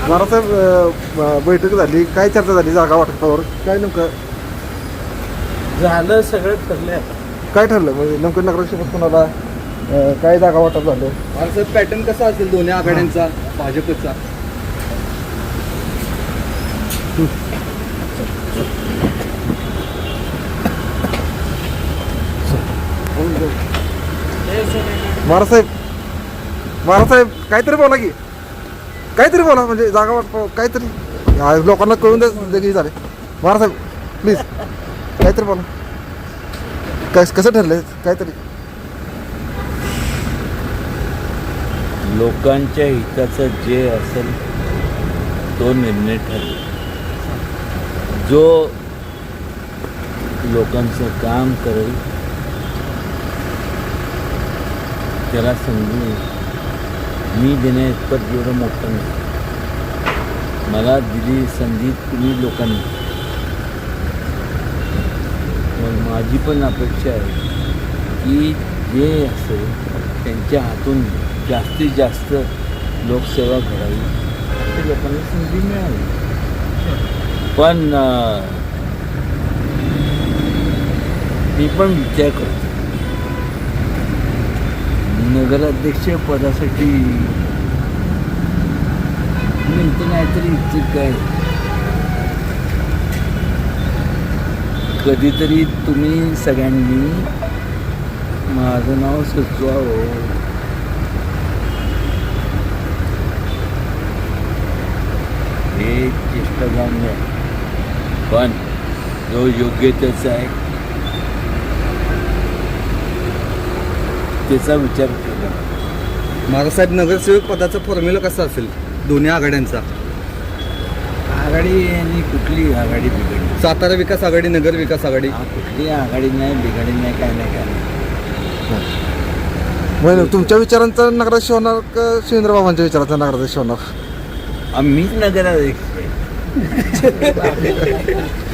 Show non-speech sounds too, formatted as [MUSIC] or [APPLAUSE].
अ, बैठक झाली. काय चर्चा झाली जागा वाटपावर? काय नेमकं? झालं सगळं ठरलंय आता. काय ठरलं? म्हणजे नेमकं नगराध्यक्ष कोणाला अ, काय जागा वाटप झालं? महाराष्ट्रात पॅटर्न कसा असेल दोन्ही आघाड्यांचा भाजपचा? महाराजसाहेब महाराजसाहेब काहीतरी बोला की. काहीतरी बोला म्हणजे जागा वाटप काहीतरी. लोकांना कळून द्या म्हणजे की झाले. साहेब प्लीज काहीतरी बोला. काय कसं ठरलं काहीतरी. लोकांच्या हिताचं जे असेल तो निर्णय ठरेल. जो लोकांचं काम करेल त्याला संधी मी देण्या इतपत एवढं मोठं नाही. मला दिली संधी तुम्ही लोकांनी. मग माझी पण अपेक्षा आहे की जे असेल त्यांच्या हातून जास्तीत जास्त लोकसेवा घडावी ते लोकांना संधी मिळावी. पण मी पण विचार करतो. नगराध्यक्ष पदासाठी मी नाहीतरी इच्छित काय? कधीतरी तुम्ही सगळ्यांनी माझं नाव सुचवावं. हे चेष्टागाम्य आहे पण जो योग्य त्याचा आहे त्याचा विचार केला. महाराष्ट्रात नगरसेवक पदाचा फॉर्म्युला कसा असेल? दोन्ही आघाड्यांचा. आघाडी आणि कुठली आघाडी बिघडली? सातारा विकास आघाडी नगर विकास आघाडी. हा, कुठली आघाडी नाही बिघाडी नाही काय नाही काय नाही. म्हणजे तुमच्या विचारांचा नगराध्यक्ष होणार का शिवेंद्रबाबांच्या विचारांचा नगराध्यक्ष होणार? आम्हीच नगराध्यक्ष. आहे. [LAUGHS]